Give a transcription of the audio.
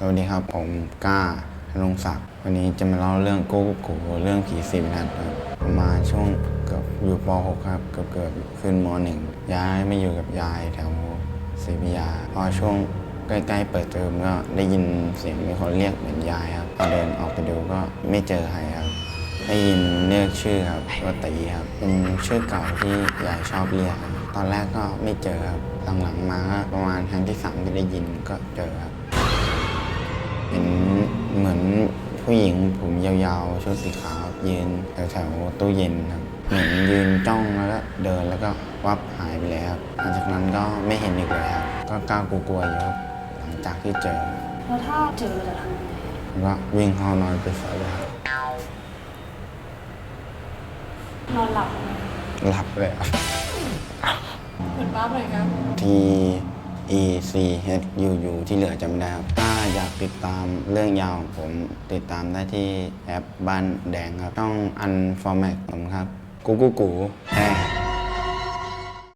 สวัสดีครับ ผมก้าธนงศักดิ์วันนี้จะมาเล่าเรื่องโก้กูเรื่องผีสิบนัดครับประมาณช่วงเกือบอยู่ป .6 ครับ เกือบเกือบขึ้นม .1 ย้ายมาอยู่กับยายแถวศรีพิยา พอช่วงใกล้ๆเปิดเทอมก็ได้ยินเสียงมีคนเรียกเหมือนยายครับพอเดินออกไปดูก็ไม่เจอใครครับได้ยินเรียกชื่อครับว่าตีครับเป็นชื่อเก่าที่ยายชอบเรียกครับตอนแรกก็ไม่เจอครับหลังๆมาก็ประมาณครั้งที่สามที่ได้ยินก็เจอครับ ผู้หญิงผมยาวๆ ชุดสีขาวยืนแถวๆตู้เย็นครับ เหมือนยืนจ้องแล้วก็เดินแล้วก็วับหายไปเลยครับหลังจากนั้นก็ไม่เห็นอีกเลยครับ ก็กล้ากลัวๆอยู่ครับหลังจากที่เจอแล้วถ้าเจอจะทำยังไงแล้วก็วิ่งเข้านอนไปใส่เลยครับนอนหลับไหมหลับเลยครับ เหมือนบ้าเลยครับ T E C H U U ที่เหลือจำไม่ได้ครับ ถ้าอยากติดตามเรื่องยาวของผมติดตามได้ที่แอปบ้านแดงครับ ต้อง Unformat ผมครับ กูกูกู